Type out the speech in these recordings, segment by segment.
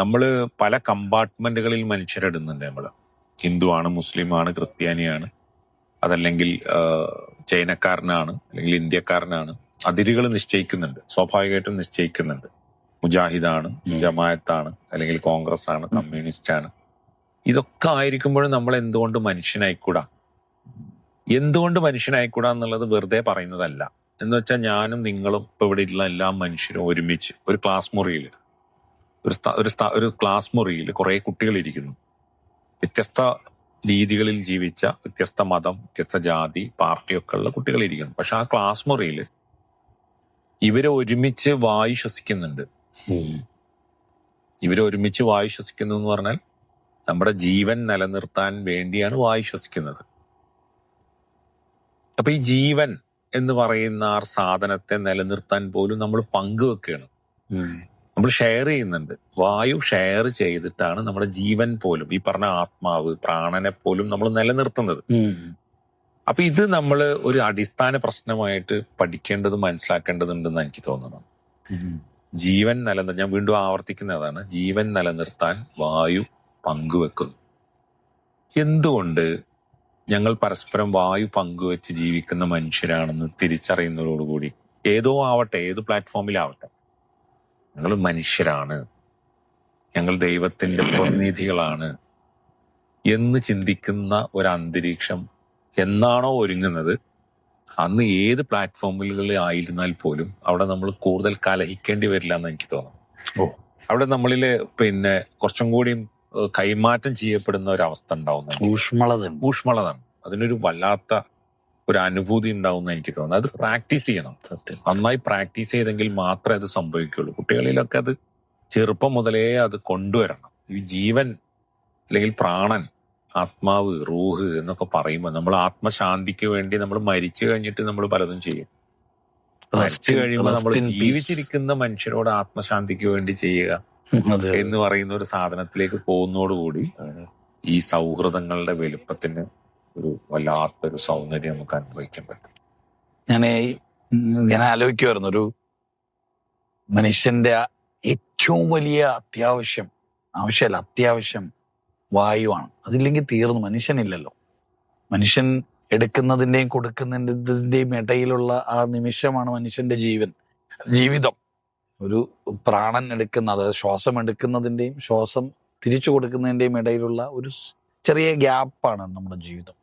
നമ്മൾ പല കമ്പാർട്ട്മെന്റുകളിൽ മനുഷ്യരിടുന്നുണ്ട് നമ്മൾ ഹിന്ദുവാണ് മുസ്ലിമാണ് ക്രിസ്ത്യാനിയാണ്. അതല്ലെങ്കിൽ ചൈനക്കാരനാണ് അല്ലെങ്കിൽ ഇന്ത്യക്കാരനാണ്. അതിരുകൾ നിശ്ചയിക്കുന്നുണ്ട്. സ്വാഭാവികമായിട്ടും നിശ്ചയിക്കുന്നുണ്ട്. മുജാഹിദാണ് ജമായത്താണ് അല്ലെങ്കിൽ കോൺഗ്രസ് ആണ് കമ്മ്യൂണിസ്റ്റ് ആണ് ഇതൊക്കെ ആയിരിക്കുമ്പോഴും നമ്മൾ എന്തുകൊണ്ട് മനുഷ്യനായിക്കൂടാ? എന്തുകൊണ്ട് മനുഷ്യനായിക്കൂടാ എന്നുള്ളത് വെറുതെ പറയുന്നതല്ല. എന്ന് വെച്ചാൽ ഞാനും നിങ്ങളും ഇപ്പൊ ഇവിടെ ഉള്ള എല്ലാ മനുഷ്യരും ഒരുമിച്ച് ഒരു ക്ലാസ് മുറിയിൽ ഒരു ഒരു ഒരു ക്ലാസ് മുറിയിൽ കുറെ കുട്ടികൾ ഇരിക്കുന്നു. വ്യത്യസ്ത രീതികളിൽ ജീവിച്ച വ്യത്യസ്ത മതം വ്യത്യസ്ത ജാതി പാർട്ടിയൊക്കെ ഉള്ള കുട്ടികൾ ഇരിക്കുന്നു. പക്ഷെ ആ ക്ലാസ് മുറിയിൽ ഇവരെ ഒരുമിച്ച് വായു ശ്വസിക്കുന്നുണ്ട്. ഇവരെ ഒരുമിച്ച് വായു ശ്വസിക്കുന്നു എന്ന് പറഞ്ഞാൽ നമ്മുടെ ജീവൻ നിലനിർത്താൻ വേണ്ടിയാണ് വായു ശ്വസിക്കുന്നത്. അപ്പൊ ഈ ജീവൻ എന്ന് പറയുന്ന ആ സാധനത്തെ നിലനിർത്താൻ പോലും നമ്മൾ പങ്കുവെക്കുകയാണ്. നമ്മൾ ഷെയർ ചെയ്യുന്നുണ്ട്. വായു ഷെയർ ചെയ്തിട്ടാണ് നമ്മുടെ ജീവൻ പോലും ഈ പറഞ്ഞ ആത്മാവ് പ്രാണനെ പോലും നമ്മൾ നിലനിർത്തുന്നത്. അപ്പൊ ഇത് നമ്മൾ ഒരു അടിസ്ഥാന പ്രശ്നമായിട്ട് പഠിക്കേണ്ടതും മനസ്സിലാക്കേണ്ടതുണ്ടെന്ന് എനിക്ക് തോന്നുന്നു ജീവൻ നിലനിർ ഞാൻ വീണ്ടും ആവർത്തിക്കുന്നതാണ്. ജീവൻ നിലനിർത്താൻ വായു പങ്കുവെക്കുന്നു. എന്തുകൊണ്ട് ഞങ്ങൾ പരസ്പരം വായു പങ്കുവെച്ച് ജീവിക്കുന്ന മനുഷ്യരാണെന്ന് തിരിച്ചറിയുന്നതോടുകൂടി ഏതോ ആവട്ടെ ഏത് പ്ലാറ്റ്ഫോമിലാവട്ടെ ഞങ്ങൾ മനുഷ്യരാണ്. ഞങ്ങൾ ദൈവത്തിന്റെ പ്രതിനിധികളാണ്. എന്ന് ചിന്തിക്കുന്ന ഒരു അന്തരീക്ഷം എന്നാണോ ഒരുങ്ങുന്നത്? അന്ന് ഏത് പ്ലാറ്റ്ഫോമുകളിൽ ആയിരുന്നാൽ പോലും അവിടെ നമ്മൾ കൂടുതൽ കലഹിക്കേണ്ടി വരില്ല എന്ന് എനിക്ക് തോന്നുന്നു. ഓ. അവിടെ നമ്മളിൽ പിന്നെ കുറച്ചും കൂടിയും കൈമാറ്റം ചെയ്യപ്പെടുന്ന ഒരു അവസ്ഥ ഉണ്ടാവുന്നു ഊഷ്മളത. ഊഷ്മളതാണ്. അതിനൊരു വല്ലാത്ത ഒരു അനുഭൂതി ഉണ്ടാവുന്ന എനിക്ക് തോന്നുന്നു. അത് പ്രാക്ടീസ് ചെയ്യണം. സത്യം. നന്നായി പ്രാക്ടീസ് ചെയ്തെങ്കിൽ മാത്രമേ അത് സംഭവിക്കുള്ളൂ കുട്ടികളിലൊക്കെ അത് ചെറുപ്പം മുതലേ അത് കൊണ്ടുവരണം. ഈ ജീവൻ അല്ലെങ്കിൽ പ്രാണൻ ആത്മാവ് റൂഹ് എന്നൊക്കെ പറയുമ്പോൾ നമ്മൾ ആത്മശാന്തിക്ക് വേണ്ടി നമ്മൾ മരിച്ചു കഴിഞ്ഞിട്ട് നമ്മൾ പലതും ചെയ്യും. മരിച്ചു കഴിയുമ്പോൾ നമ്മൾ. ജീവിച്ചിരിക്കുന്ന മനുഷ്യരോട് ആത്മശാന്തിക്ക് വേണ്ടി ചെയ്യുക എന്ന് പറയുന്ന ഒരു സാധനത്തിലേക്ക് പോകുന്നതോടുകൂടി ഈ സൗഹൃദങ്ങളുടെ വലുപ്പത്തിന് ഒരു വല്ലാത്തൊരു സൗന്ദര്യം നമുക്ക് അനുഭവിക്കാൻ പറ്റും. ഞാൻ ഞാൻ ആലോചിക്കുമായിരുന്നു ഒരു മനുഷ്യന്റെ ഏറ്റവും വലിയ അത്യാവശ്യം ആവശ്യമല്ല അത്യാവശ്യം വായുവാണ്. അതില്ലെങ്കിൽ തീർന്നു മനുഷ്യനില്ലല്ലോ. മനുഷ്യൻ എടുക്കുന്നതിന്റെയും കൊടുക്കുന്നതിന്റെയും ഇടയിലുള്ള ആ നിമിഷമാണ് മനുഷ്യന്റെ ജീവൻ. ജീവിതം. ഒരു പ്രാണൻ എടുക്കുന്ന അതായത് ശ്വാസം എടുക്കുന്നതിന്റെയും ശ്വാസം തിരിച്ചു കൊടുക്കുന്നതിന്റെയും ഇടയിലുള്ള ഒരു ചെറിയ ഗ്യാപ്പാണ് നമ്മുടെ ജീവിതം.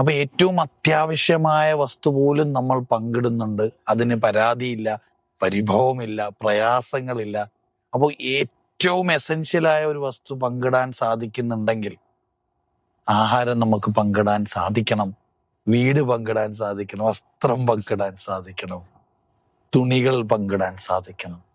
അപ്പൊ ഏറ്റവും അത്യാവശ്യമായ വസ്തു പോലും നമ്മൾ പങ്കിടുന്നുണ്ട്. അതിന് പരാതിയില്ല പരിഭവമില്ല പ്രയാസങ്ങളില്ല. അപ്പോൾ ഏറ്റവും എസെൻഷ്യലായ ഒരു വസ്തു പങ്കിടാൻ സാധിക്കുന്നുണ്ടെങ്കിൽ ആഹാരം നമുക്ക് പങ്കിടാൻ സാധിക്കണം. വീട് പങ്കിടാൻ സാധിക്കണം. വസ്ത്രം പങ്കിടാൻ സാധിക്കണം. തുണികൾ പങ്കിടാൻ സാധിക്കണം.